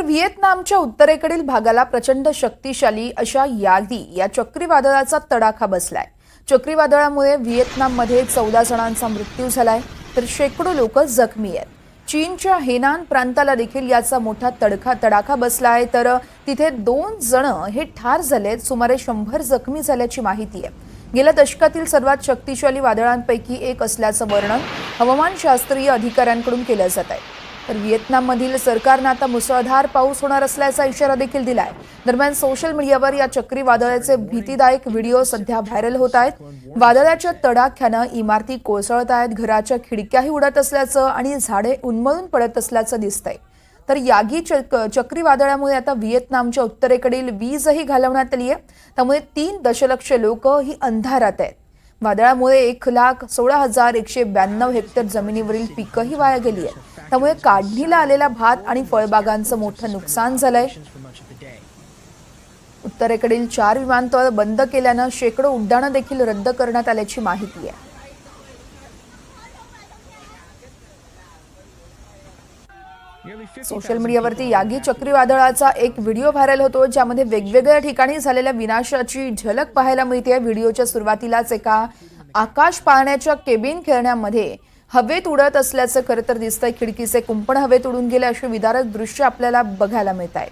तर व्हिएतनामच्या उत्तरेकडील भागाला प्रचंड शक्तिशाली अशा यादी या चक्रीवादळाचा तडाखा बसलाय. चक्रीवादळामुळे व्हिएतनाममध्ये चौदा जणांचा मृत्यू झालाय तर शेकडो लोक जखमी आहेत. चीनच्या हेनान प्रांताला देखील याचा मोठा तडखा तडाखा बसलाय तर तिथे दोन जण हे ठार झालेत सुमारे शंभर जखमी झाल्याची माहिती आहे. गेल्या दशकातील सर्वात शक्तिशाली वादळांपैकी एक असल्याचं वर्णन हवामानशास्त्रीय अधिकाऱ्यांकडून केलं जात आहे. तर व्हिएतनाममधील सरकारनं आता मुसळधार पाऊस होणार असल्याचा इशारा देखील दिलाय. दरम्यान सोशल मीडियावर या चक्रीवादळाचे भीतीदायक व्हिडिओ सध्या व्हायरल होत आहेत. वादळाच्या तडाख्यानं इमारती कोसळत आहेत घराच्या खिडक्याही उडत असल्याचं आणि झाडे उन्मळून पडत असल्याचं दिसतंय. तर यागी चक चक्रीवादळामुळे आता व्हिएतनामच्या उत्तरेकडील वीजही घालवण्यात आली आहे त्यामुळे तीन दशलक्ष लोक ही अंधारात आहेत. वादळामुळे एक लाख सोळा हजार एकशे ब्याण्णव हेक्टर जमिनीवरील पिकंही वाया गेली आहेत त्यामुळे काढणीला आलेला भात आणि फळबागांचं मोठं नुकसान झालंय. उत्तरेकडील चार विमानतळ बंद केल्यानं शेकडो उड्डाणं देखील रद्द करण्यात आल्याची माहिती आहे. सोशल मीडियावरती यागी चक्रीवादळाचा एक व्हिडिओ व्हायरल होतो ज्यामध्ये वेगवेगळ्या ठिकाणी झालेल्या विनाशाची झलक पाहायला मिळते. व्हिडिओच्या सुरुवातीलाच एका आकाश पाळण्याच्या केबिन खेळण्यामध्ये हवेत उडत असल्याचं खरं तर दिसतंय. खिडकीचे कुंपण हवेत उडून गेले अशी विदारक दृश्य आपल्याला बघायला मिळत आहेत